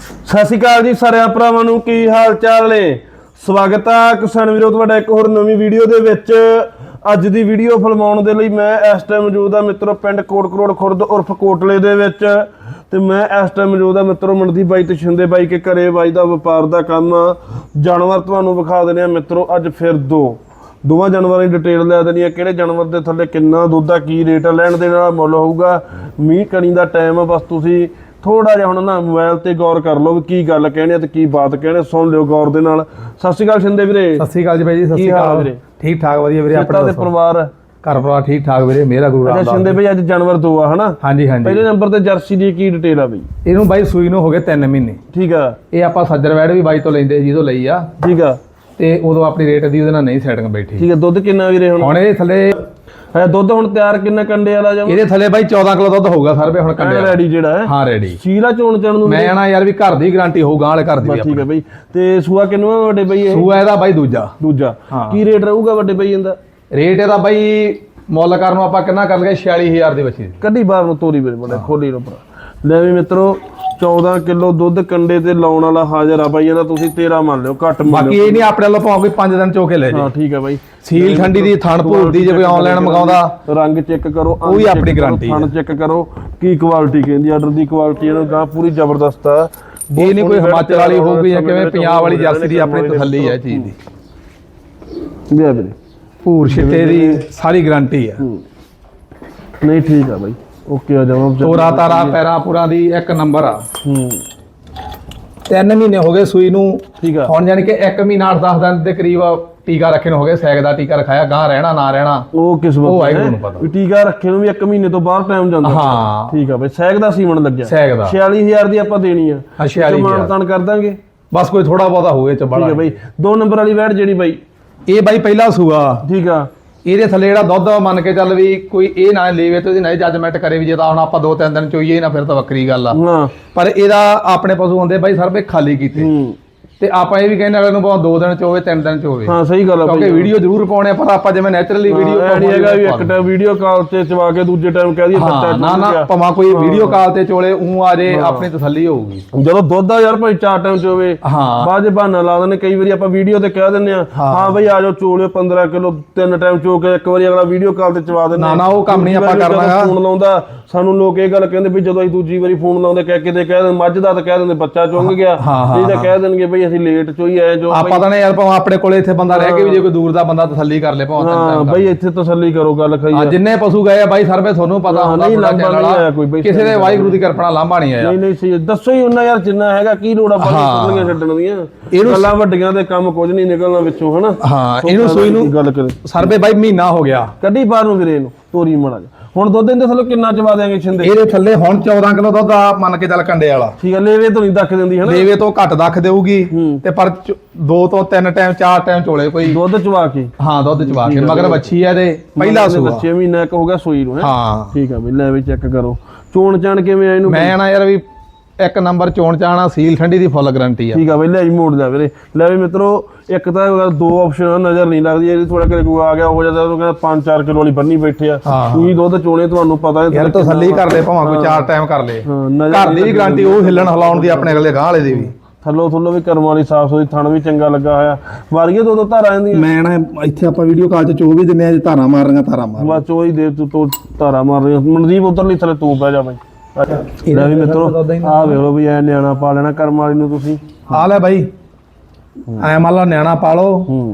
ਸਤਿ ਸ਼੍ਰੀ ਅਕਾਲ ਜੀ ਸਾਰਿਆਂ ਭਰਾਵਾਂ ਨੂੰ, ਕੀ ਹਾਲ ਚਾਲ ਨੇ? ਸਵਾਗਤ ਆ ਕਿਸਾਨ ਵੀਰੋ, ਤੁਹਾਡਾ ਇੱਕ ਹੋਰ ਨਵੀਂ ਵੀਡੀਓ ਦੇ ਵਿੱਚ। ਅੱਜ ਦੀ ਵੀਡੀਓ ਫਿਲਮਾਉਣ ਦੇ ਲਈ ਮੈਂ ਇਸ ਟਾਈਮ ਮੌਜੂਦ ਆ ਮਿੱਤਰੋ, ਪਿੰਡ ਕੋਟ ਕਰੋੜ ਖੁਰਦ ਉਰਫ ਕੋਟਲੇ ਦੇ ਵਿੱਚ। ਤੇ ਮੈਂ ਇਸ ਟਾਈਮ ਮੌਜੂਦ ਆ ਮਿੱਤਰੋ, ਮਨਦੀਪ ਬਾਈ ਤੇ ਸ਼ਿੰਦੇ ਬਾਈ ਕੇ ਘਰੇ, ਬਾਈ ਦਾ ਵਪਾਰ ਦਾ ਕੰਮ। ਆ। ਜਾਨਵਰ ਤੁਹਾਨੂੰ ਵਿਖਾ ਦਿੰਦੇ ਆ ਮਿੱਤਰੋ, ਅੱਜ ਫਿਰ ਦੋ। ਦੋਵਾਂ ਜਾਨਵਰਾਂ ਦੀ ਡਿਟੇਲ ਲੈ ਦੇਣੀ ਆ, ਕਿਹੜੇ ਜਾਨਵਰ ਦੇ ਥੱਲੇ ਕਿੰਨਾ ਦੁੱਧ ਆ, ਕੀ ਰੇਟ ਆ, ਲੈਣ ਦੇ ਨਾਲ ਮੁੱਲ ਹੋਊਗਾ। ਮੀਂਹ ਕਣੀ ਦਾ ਟਾਈਮ ਆ, ਬਸ ਤੁਸੀਂ ਥੋੜਾ ਜਿਹਾ ਹੁਣ ਨਾ ਮੋਬਾਈਲ ਤੇ ਗੌਰ ਕਰ ਲਓ ਵੀ ਕੀ ਗੱਲ ਕਹਿਣੀ ਤੇ ਕੀ ਬਾਤ ਕਹਿਣੀ ਸੁਣ ਲਿਓ ਗੌਰ ਦੇ ਨਾਲ। ਸਤਿ ਸ਼੍ਰੀ ਅਕਾਲ ਸ਼ਿੰਦੇ ਵੀਰੇ। ਸਤਿ ਸ਼੍ਰੀ ਅਕਾਲ ਜੀ ਬਾਈ ਜੀ ਸਤਿ ਸ਼੍ਰੀ ਅਕਾਲ। ਵੀਰੇ? ਠੀਕ ਠਾਕ ਵਧੀਆ ਵੀਰੇ ਆਪਣਾ ਤੇ ਪਰਿਵਾਰ? ਘਰ ਪਰਿਵਾਰ ਠੀਕ ਠਾਕ ਵੀਰੇ ਮੇਰਾ ਗੁਰੂ ਅੱਛਾ ਰਾਮਦਾਸ ਸ਼ਿੰਦੇ ਭਾਈ ਅੱਜ ਜਾਨਵਰ ਦੋ ਆ ਹਨਾ? ਹਾਂਜੀ ਹਾਂਜੀ। ਪਹਿਲੇ ਨੰਬਰ ਤੇ ਜਰਸੀ ਦੀ ਕੀ ਡਿਟੇਲ ਆ ਬਈ? ਇਹਨੂੰ ਬਾਈ ਸੂਈ ਨੂੰ ਹੋ ਗਏ 3 ਮਹੀਨੇ। ਠੀਕ ਆ। ਇਹ ਆਪਾਂ ਸੱਜਰ ਵੈੜ ਵੀ ਬਾਈ ਤੋਂ ਲੈਂਦੇ ਜਿਹਦੋਂ ਲਈ ਆ। ਠੀਕ ਆ। ਤੇ ਉਦੋਂ ਆਪਣੀ ਰੇਟ ਦੀ ਉਹਦੇ ਨਾਲ ਨਹੀਂ ਸੈਟਿੰਗ ਬੈਠੀ। ਠੀਕ ਆ ਦੁੱਧ ਕਿੰਨਾ ਵੀਰੇ ਹੁਣ? ਹੁਣ ਇਹ ਥੱਲੇ ਹੈ ਦੁੱਧ ਹੁਣ ਤਿਆਰ ਕਿੰਨਾ ਕੰਡੇ ਵਾਲਾ ਜਮ ਇਹਦੇ ਥੱਲੇ ਬਾਈ 14 ਕਿਲੋ ਦੁੱਧ ਹੋਊਗਾ ਸਰ ਵੇ ਹੁਣ ਕੰਡੇ ਰੈਡੀ ਜਿਹੜਾ ਹੈ। ਹਾਂ ਰੈਡੀ ਸੀਲਾ ਚੋਣ ਚਣ ਨੂੰ ਮੈਂ ਨਾ ਯਾਰ ਵੀ ਘਰ ਦੀ ਗਾਰੰਟੀ ਹੋਊਗਾ ਵਾਲੇ ਘਰ ਦੀ ਠੀਕ ਹੈ ਬਈ। ਤੇ ਸੂਆ ਕਿੰਨੂ ਆ ਵੱਡੇ ਬਈ ਇਹ? ਸੂਆ ਇਹਦਾ ਬਾਈ ਦੂਜਾ। ਦੂਜਾ। ਹਾਂ। ਕੀ ਰੇਟ ਰਹੂਗਾ ਵੱਡੇ ਬਈ ਇਹਦਾ? ਰੇਟ ਇਹਦਾ ਬਾਈ ਮੁੱਲ ਕਰਨ ਨੂੰ ਆਪਾਂ ਕਿੰਨਾ ਕਰ ਲਗੇ 46000 ਦੀ ਬੱਚੀ ਦੀ ਕੱਢੀ ਬਾਹਰ ਨੂੰ ਤੋਰੀ ਵੀਰੇ ਬੜਾ ਖੋਲੀ ਨੂੰ ਲੈ ਵੀ ਮਿੱਤਰੋ 14 ਕਿਲੋ ਦੁੱਧ ਕੰਡੇ ਤੇ ਲਾਉਣ ਵਾਲਾ ਹਾਜ਼ਰ ਆ ਬਾਈ ਇਹਦਾ ਤੁਸੀਂ 13 ਮੰਨ ਲਿਓ ਘੱਟ ਮੰਨ ਬਾਕੀ ਲਿਓ। ਇਹ ਨਹੀਂ ਆਪਣੇ ਵੱਲੋਂ ਭਾਵੇਂ ਕੋਈ 5 ਦਿਨ ਚੋ ਕੇ ਲੈ ਜੇ ਹਾਂ ਠੀਕ ਹੈ ਬਾਈ। ਸੀਲ ਠੰਡੀ ਦੀ ਥਣ ਭੂਰ ਦੀ ਜੇ ਕੋਈ ਆਨਲਾਈਨ ਮੰਗਾਉਂਦਾ ਰੰਗ ਚੈੱਕ ਕਰੋ ਉਹ ਵੀ ਆਪਣੀ ਕਰੋ, guarantee ਥਣ ਚੈੱਕ ਕਰੋ ਕੀ ਕੁਆਲਿਟੀ ਕਹਿੰਦੀ ਆਰਡਰ ਦੀ ਕੁਆਲਿਟੀ ਇਹਨਾਂ ਦਾ ਪੂਰੀ ਜ਼ਬਰਦਸਤ ਆ। ਇਹ ਨਹੀਂ ਕੋਈ ਹਿਮਾਚਲ ਵਾਲੀ ਹੋਊਗੀ ਜਾਂ ਕਿਵੇਂ ਪੰਜਾਬ ਵਾਲੀ ਜਰਸੀ ਦੀ ਆਪਣੀ ਤਸੱਲੀ ਹੈ ਚੀਜ਼ ਦੀ। ਲਿਆ ਵੀਰੇ? ਭੂਰ ਛਿੱਟੇ ਦੀ ਸਾਰੀ ਗਾਰੰਟੀ ਹੈ। ਨਹੀਂ ਠੀਕ ਆ ਬਾਈ। ਓਕੇ ਆ ਜਾਵਾਂ ਤੋਰਾ ਤਾਰਾ ਪੈਰਾਂ ਪੂਰਾਂ ਦੀ ਇੱਕ ਨੰਬਰ ਆ। ਹੂੰ। ਤਿੰਨ ਮਹੀਨੇ ਹੋ ਗਏ ਸੂਈ ਨੂੰ। ਠੀਕ ਆ। ਹੁਣ ਯਾਨੀ ਕਿ 1 ਮਹੀਨਾ 8-10 ਦਿਨ ਦੇ ਕਰੀਬ ਟੀਕਾ ਰੱਖੇ ਨੂੰ ਹੋ ਗਏ ਸੈਗ ਦਾ ਟੀਕਾ ਰਖਾਇਆ ਗਾਂ ਰਹਿਣਾ ਨਾ ਰਹਿਣਾ। ਉਹ ਕਿਸਮਤ ਉਹ। ਵਾਹਿਗੁਰੂ ਨੂੰ ਪਤਾ। ਵੀ ਟੀਕਾ ਰੱਖੇ ਨੂੰ ਵੀ 1 ਮਹੀਨੇ ਤੋਂ ਬਾਹਰ ਟਾਈਮ ਜਾਂਦਾ। ਹਾਂ। ਠੀਕ ਆ ਬਈ ਸੈਗ ਦਾ ਸੀਮਣ ਲੱਗਿਆ। ਸੈਗ ਦਾ। 46000 ਦੀ ਆਪਾਂ ਦੇਣੀ ਆ। ਹਾਂ 46000 ਮਾਨਤਾਨ ਕਰ ਦਾਂਗੇ। ਬਸ ਕੋਈ ਥੋੜਾ ਬਹੁਤਾ ਹੋਵੇ ਚ ਠੀਕ ਬੜਾ ਹੈ ਬਈ ਦੋ ਨੰਬਰ ਵਾਲੀ ਵੈਟ ਜਿਹੜੀ ਬਾਈ। ਇਹ ਬਾਈ ਪਹਿਲਾ ਸੂਆ। ਠੀਕ ਆ। ਇਹਦੇ ਥੱਲੇ ਜਿਹੜਾ ਦੁੱਧ ਆ, ਮੰਨ ਕੇ ਚੱਲ ਵੀ ਕੋਈ ਇਹ ਨਾ ਲੇਵੇ ਤੇ ਉਹਦੀ ਨਹੀਂ ਜੱਜਮੈਂਟ ਕਰੇ ਵੀ ਜੇ ਤਾਂ ਹੁਣ ਆਪਾਂ ਦੋ ਤਿੰਨ ਦਿਨ ਚੋਈਏ ਨਾ ਫਿਰ ਤਾਂ ਵੱਖਰੀ ਗੱਲ ਆ। ਹਾਂ। ਪਰ ਇਹਦਾ ਆਪਣੇ ਪਸ਼ੂ ਹੁੰਦੇ ਬਾਈ ਸਰਵੇ ਖਾਲੀ ਕੀਤੇ। ਹੂੰ। ਤੇ ਆਪਾਂ ਇਹ ਵੀ ਕਹਿੰਦੇ ਅਗਲੇ ਨੂੰ ਭਾਵੇਂ ਦੋ ਦਿਨ ਚ ਹੋਵੇ ਤਿੰਨ ਦਿਨ ਚ ਹੋਵੇ। ਹਾਂ ਸਹੀ ਗੱਲ ਆ ਕਿਉਂਕਿ ਵੀਡੀਓ ਜ਼ਰੂਰ ਪਾਉਣੇ ਆ, ਪਰ ਆਪਾਂ ਜਿਵੇਂ ਨੈਚੁਰਲੀ ਵੀਡੀਓ ਨਹੀਂ ਹੈਗਾ ਵੀ ਇੱਕ ਟਾਈਮ ਵੀਡੀਓ ਕਾਲ ਤੇ ਚਵਾ ਕੇ ਦੂਜੇ ਟਾਈਮ ਕਹਿ ਦਈਏ ਹਾਂ ਨਾ ਨਾ। ਭਾਵੇਂ ਕੋਈ ਵੀਡੀਓ ਕਾਲ ਤੇ ਚੋਲੇ ਉਹ ਆ ਜੇ ਆਪਣੀ ਤਸੱਲੀ ਹੋਊਗੀ। ਜਦੋਂ ਦੁੱਧ ਆ ਯਾਰ ਭਾਈ ਚਾਰ ਟਾਈਮ ਚ ਹੋਵੇ ਹਾਂ। ਬਾਅਦ ਚ ਬਹਾਨਾ ਲਾ ਦਿੰਦੇ ਕਈ ਵਾਰੀ ਆਪਾਂ ਵੀਡੀਓ ਤੇ ਕਹਿ ਦਿੰਦੇ ਆ ਹਾਂ। ਬਈ ਆ ਜਾਓ ਚੋਲਿਓ 15 ਕਿਲੋ ਤਿੰਨ ਟਾਈਮ ਚੋ ਕੇ ਇੱਕ ਵਾਰੀ ਅਗਲਾ ਵੀਡੀਓ ਕਾਲ ਤੇ ਚਵਾ ਦਿੰਦੇ ਨਾ, ਨਾ, ਉਹ ਕੰਮ ਨਹੀਂ ਆਪਾਂ ਕਰਨਾ। ਫੋਨ ਲਾਉਂਦਾ ਸਾਨੂੰ ਲੋਕ ਇਹ ਗੱਲ ਕਹਿੰਦੇ ਵੀ ਜਦੋਂ ਅਸੀਂ ਦੂਜੀ ਵਾਰੀ ਫੋਨ ਲਾਉਂਦੇ ਕਹਿ ਕਿਤੇ ਕਹਿ ਦਿੰਦੇ ਮੱਝ ਦਾ ਤਾਂ ਕਹਿ ਦਿੰਦੇ ਬੱਚਾ ਚੁੰਗ ਗਿਆ। ਨਹੀਂ ਤਾਂ ਕਹਿ ਦੇਣਗੇ ਬਈ ਅਸੀਂ ਲੇਟ ਚੋਈ ਆਏ ਜੋ ਆਪਾਂ ਤਾਂ ਨੇ ਯਾਰ ਭਾਵੇਂ ਆਪਣੇ ਕੋਲੇ ਇੱਥੇ ਬੰਦਾ ਰਹਿ ਕੇ ਵੀ ਜੇ ਕੋਈ ਦੂਰ ਦਾ ਬੰਦਾ ਤਸੱਲੀ ਕਰ ਲੇ ਭਾਵੇਂ ਹਾਂ ਬਈ ਇੱਥੇ ਤਸੱਲੀ ਕਰੋ ਗੱਲ ਖਾਈ ਆ। ਜਿੰਨੇ ਪਸ਼ੂ ਗਏ ਆ ਬਾਈ ਸਰਵੇ ਤੁਹਾਨੂੰ ਪਤਾ ਹੁੰਦਾ ਨਹੀਂ, ਲਾਂਭਾ ਨਹੀਂ। ਆਇਆ ਕੋਈ ਬਈ ਕਿਸੇ ਦੇ ਵਾਹਿਗੁਰੂ ਦੀ ਕਿਰਪਾ ਲਾਂਭਾ ਨਹੀਂ ਆਇਆ। ਨਹੀਂ ਨਹੀਂ ਸਹੀ ਹੈ। ਦੱਸੋ ਹੀ ਉਹਨਾਂ ਯਾਰ ਜਿੰਨਾ ਹੈਗਾ ਕੀ ਲੋੜ ਆ। ਸੁਣੀਆਂ ਛੱਡਣ ਦੀਆਂ? ਇਹਨੂੰ- ਗੱਲਾਂ ਵੱਡੀਆਂ ਦੇ ਕੰਮ ਕੁਝ ਨਹੀਂ ਨਿਕਲਣਾ ਵਿੱਚੋਂ ਹਨਾ? ਹਾਂ ਇਹਨੂੰ ਸੂਈ ਨੂੰ ਸਰਵੇ ਬਾਈ ਮਹੀਨਾ ਹੋ ਗਿਆ। ਕੱਢੀ ਬਾਹਰ ਨੂੰ ਵੀਰੇ ਇਹਨੂੰ। ਤੋਰੀ ਜਾ। ਹੁਣ ਦੁੱਧ ਇਹਦੇ ਥੱਲੇ ਕਿੰਨਾ ਚਵਾ ਦੇਾਂਗੇ ਛਿੰਦੇ? ਇਹਦੇ ਥੱਲੇ ਹੁਣ 14 ਕਿਲੋ ਦੁੱਧ ਆ ਮੰਨ ਕੇ ਚੱਲ ਕੰਡੇ ਵਾਲਾ। ਠੀਕ ਹੈ ਲੇਵੇ ਤੋਂ ਨਹੀਂ ਦੱਖ ਦਿੰਦੀ ਹਨਾ? ਲੇਵੇ ਤੋਂ ਘੱਟ ਦੱਖ ਦੇਊਗੀ। ਤੇ ਪਰ ਦੋ ਤੋਂ ਤਿੰਨ ਟਾਈਮ ਚਾਰ ਟਾਈਮ ਚੋਲੇ ਕੋਈ। ਦੁੱਧ ਚਵਾ ਕੇ? ਹਾਂ ਦੁੱਧ ਚਵਾ ਕੇ ਮਗਰ ਵੱਛੀ ਆ ਇਹਦੇ ਪਹਿਲਾ ਸੂਆ। 6 ਮਹੀਨਾ ਇੱਕ ਹੋ ਗਿਆ ਸੂਈ ਨੂੰ ਹੈ? ਹਾਂ। ਠੀਕ ਆ ਬਈ ਲੈ ਵੀ ਚੈੱਕ ਕਰੋ। ਚੋਣ ਚਾਣ ਕਿਵੇਂ ਆ ਇਹਨੂੰ ਮੈਂ ਨਾ ਯਾਰ ਵੀ ਇੱਕ ਨੰਬਰ ਚੋਣ ਚਾਣਾ ਸੀਲ ਠੰਡੀ ਦੀ ਫੁੱਲ ਗਾਰੰਟੀ ਆ। ਠੀਕ ਆ ਬਈ ਲੈ ਜੀ ਮੋੜ ਲਿਆ ਵੀਰੇ। ਲੈ ਵੀ ਮਿੱਤਰੋ ਇੱਕ ਤਾਂ ਦੋ ਆਪਸ਼ਨ ਨਜ਼ਰ ਨਹੀਂ ਲੱਗਦੀ ਇਹਦੀ ਥੋੜਾ ਕਰੇ ਕੋਈ ਆ ਗਿਆ ਹੋ ਜਾਂਦਾ ਉਹ ਕਹਿੰਦਾ 5-4 ਕਿਲੋ ਵਾਲੀ ਬੰਨੀ ਬੈਠੇ ਆ। ਹਾਂ। ਤੁਸੀਂ ਦੁੱਧ ਚੋਣੇ ਤੁਹਾਨੂੰ ਪਤਾ ਹੈ ਯਾਰ ਤਸੱਲੀ ਕਰ ਲੈ ਭਾਵੇਂ ਕੋਈ ਚਾਰ ਟਾਈਮ ਕਰ ਲੇ। ਹਾਂ, ਘਰ ਦੀ ਵੀ ਗਾਰੰਟੀ ਉਹ ਹਿੱਲਣ ਹਿਲਾਉਣ ਦੀ ਆਪਣੇ ਅਗਲੇ ਗਾਂ ਵਾਲੇ ਦੀ ਵੀ। ਥੱਲੋ ਥੱਲੋ ਵੀ ਕਰਮ ਵਾਲੀ ਸਾਫ਼ ਸੁਥਰੀ ਥਣ ਵੀ ਚੰਗਾ ਲੱਗਾ ਹੋਇਆ। ਵਾਰੀਏ ਦੋ ਦੋ ਧਾਰਾਂ ਇਹਦੀਆਂ। ਮੈਂ ਨਾ ਇੱਥੇ ਆਪਾਂ ਵੀਡੀਓ ਕਾਲ 'ਚ ਚੋ ਵੀ ਦਿੰਨੇ ਆ ਜੇ ਧਾਰਾਂ ਮਾਰ ਰਹੀਆਂ ਧਾਰਾਂ ਮਾਰ ਬਸ ਚੋਈ ਦੇ ਤੂੰ ਤੂੰ ਧਾਰਾ ਮਾਰ ਰਹੀ ਮਨਦੀਪ ਉਧਰਲੀ ਥੱਲੇ ਤੂੰ ਬਹਿ ਜਾ ਬਾਈ। ਲੈ ਵੀ ਮਿੱਤਰੋ ਆ ਵੇਖ ਲਓ ਵੀ ਐ ਨਿਆਣਾ ਪਾ ਲੈਣਾ ਕਰਮ ਵਾਲੀ ਨੂੰ ਤੁਸੀਂ। ਆ ਲੈ ਬਾਈ। ਐ ਮੰਨ ਲਾ ਨਿਆਣਾ ਪਾਲੋ।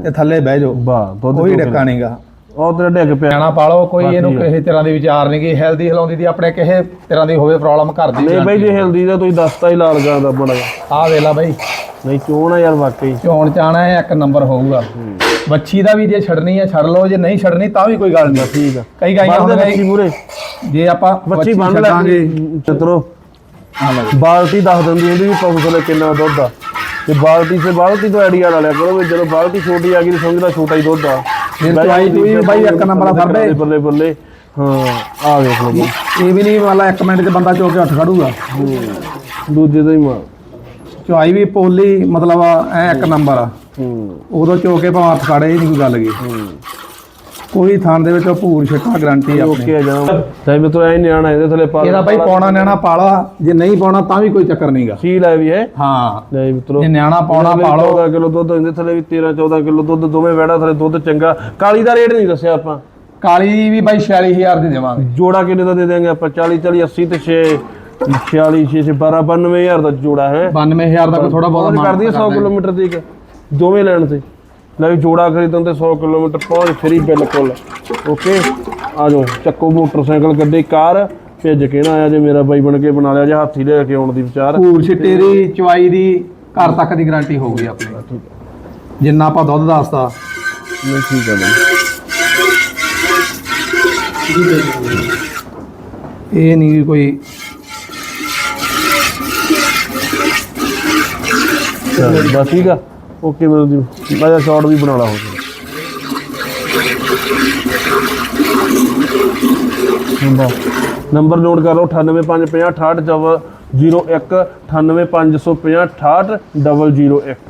ਤੇ ਥੱਲੇ ਬਹਿ ਜਾਓ। ਵਾਹ ਦੁੱਧ ਕੋਈ ਡੱਕਾ ਨਹੀਂਗਾ। ਉਹ ਤੇਰਾ ਡਿੱਗ ਪਿਆ। ਨਿਆਣਾ ਪਾਲੋ ਕੋਈ ਇਹਨੂੰ ਕਿਸੇ ਤਰ੍ਹਾਂ ਦੀ ਵਿਚਾਰ ਨਹੀਂ ਕਿ ਹੈਲਦੀ ਹਿਲਾਉਂਦੀ ਦੀ ਆਪਣੇ ਕਿਸੇ ਤਰ੍ਹਾਂ ਦੀ ਹੋਵੇ ਪ੍ਰੋਬਲਮ ਘਰ ਦੀ ਨਹੀਂ ਬਾਈ ਜੇ ਹਿਲਦੀ ਤਾਂ ਤੁਸੀਂ ਦੱਸਤਾ ਹੀ ਲਾਲ ਗਾ ਦਾ ਬੜਾ। ਆ ਵੇਲਾ ਬਾਈ। ਨਹੀਂ ਚੋਣ ਆ ਯਾਰ ਵਾਕਈ। ਚੋਣ ਚਾਣਾ ਹੈ ਇੱਕ ਨੰਬਰ ਹੋਊਗਾ। ਬੱਚੀ ਦਾ ਵੀ ਜੇ ਛੱਡਣੀ ਹੈ ਛੱਡ ਲਓ ਜੇ ਨਹੀਂ ਛੱਡਣੀ ਤਾਂ ਵੀ ਕੋਈ ਗੱਲ ਨਹੀਂ ਠੀਕ ਆ। ਕਈ ਗਾਈਆਂ ਦੇ ਹੁੰਦੀਆਂ ਬੱਚੀ ਮੂਰੇ ਜੇ ਆਪਾਂ ਬੱਚੀ ਬੰਨ ਲੈ ਚਤਰੋ। ਬਾਲਟੀ ਦੱਸ ਦਿੰਦੀ ਹੁੰਦੀ ਵੀ ਪਸ਼ੂ ਥੱਲੇ ਕਿੰਨਾ ਦੁੱਧ ਆ। ਤੇ ਬਾਲਟੀ ਸੇ ਬਾਲਟੀ ਤੋਂ ਆਈਡੀਆ ਲਾ ਲਿਆ ਕਰੋ ਵੀ ਜਦੋਂ ਬਾਲਟੀ ਛੋਟੀ ਆ ਗਈ ਤਾਂ ਸਮਝ ਲੈ ਛੋਟਾ ਹੀ ਦੁੱਧ ਆ। ਫਿਰ ਚਵਾਈ ਚੂਈ ਵੀ ਬਾਈ ਇੱਕ ਨੰਬਰ ਆ ਸਾਡੇ। ਬੱਲੇ ਬੱਲੇ। ਹਾਂ ਆ ਵੇਖ ਲਓ। ਇਹ ਵੀ ਨਹੀਂ ਵਾਲਾ ਇੱਕ ਮਿੰਟ 'ਚ ਬੰਦਾ ਚੋ ਕੇ ਉੱਠ ਖੜੂਗਾ। ਦੂਜੇ ਦਾ ਹੀ ਮਾਰ। ਚਵਾਈ ਵੀ ਪੋਲੀ ਮਤਲਬ ਐ ਇੱਕ ਨੰਬਰ ਆ। ਹੂੰ। ਉਦੋਂ ਚੋ ਕੇ ਭਾਵੇਂ ਹੱਥ ਖੜੇ ਹੀ ਨਹੀਂ ਕੋਈ ਗੱਲ ਗਈ ਕੋਈ ਥਾਂ ਦੇ ਵਿੱਚ ਭੂਰ ਛੱਟਾ ਗਾਰੰਟੀ ਆਪਣੀ। ਓਕੇ ਜਾਣਾ ਚਾਹੇ ਮਿੱਤਰੋ ਐ ਨਿਆਣਾ ਇਹਦੇ ਥੱਲੇ ਪਾ ਇਹਦਾ ਬਾਈ ਪਾਉਣਾ ਨਿਆਣਾ ਪਾਲਾ ਜੇ ਨਹੀਂ ਪਾਉਣਾ ਤਾਂ ਵੀ ਕੋਈ ਚੱਕਰ ਨਹੀਂਗਾ ਸੀਲ ਹੈ ਵੀ ਹੈ ਹਾਂ। ਨਹੀਂ ਮਿੱਤਰੋ। ਜੇ ਨਿਆਣਾ ਪਾਉਣਾ ਪਾਲੋ। 14 ਕਿਲੋ ਦੁੱਧ ਇਹਦੇ ਥੱਲੇ ਵੀ 13 14 ਕਿਲੋ ਦੁੱਧ ਦੋਵੇਂ ਵੈੜਾ ਥੱਲੇ ਦੁੱਧ ਚੰਗਾ। ਕਾਲੀ ਦਾ ਰੇਟ ਨਹੀਂ ਦੱਸਿਆ ਆਪਾਂ। ਕਾਲੀ ਵੀ ਬਾਈ 46000 ਦੀ ਦੇਵਾਂਗੇ। ਜੋੜਾ ਕਿੰਨੇ ਦਾ ਦੇ ਦੇਂਗੇ ਆਪਾਂ? 40 40 80 ਤੇ 6 46 6 12 92000 ਦਾ ਜੋੜਾ ਹੈ। 92000 ਦਾ ਕੋਈ ਥੋੜਾ ਬਹੁਤ ਬਹੁਤ ਕਰਦੀ 100 ਕਿਲੋਮੀਟਰ ਦੀ ਇੱਕ। ਦੋਵੇਂ ਲੈਣ ਤੇ। ਲੈ ਜੋੜਾ ਖਰੀਦਣ ਤੇ 100 ਕਿਲੋਮੀਟਰ ਪਹੁੰਚ ਫਰੀ ਬਿਲਕੁਲ। ਓਕੇ ਆ ਜਾਓ ਚੱਕੋ ਮੋਟਰਸਾਈਕਲ ਗੱਡੀ ਕਾਰ। ਭੇਜ ਕੇ ਨਾ ਆਇਆ ਜੇ ਮੇਰਾ ਬਾਈ ਬਣ ਕੇ ਬਣਾ ਲਿਆ ਜੇ ਹਾਥੀ ਲੈ ਕੇ ਆਉਣ ਦੀ ਵਿਚਾਰ। ਭੂਰ ਛਿੱਟੇ ਦੀ ਚਵਾਈ ਦੀ ਘਰ ਤੱਕ ਦੀ ਗਾਰੰਟੀ ਹੋਊਗੀ ਆਪਣੀ। ਜਿੰਨਾ ਆਪਾਂ ਦੁੱਧ ਦੱਸਦਾ ਨਹੀਂ ਠੀਕ ਹੈ ਬਾਈ। ਇਹ ਨਹੀਂ ਕੋਈ। ਬਸ ਠੀਕ ਆ। ਓਕੇ ਮੈਨੂੰ ਜੀ ਮੈਂ ਜਾਂ ਸ਼ਾਰਟ ਵੀ ਬਣਾ ਲਾ ਹੋ ਨੰਬਰ ਨੰਬਰ ਨੋਟ ਕਰ ਲਓ 98550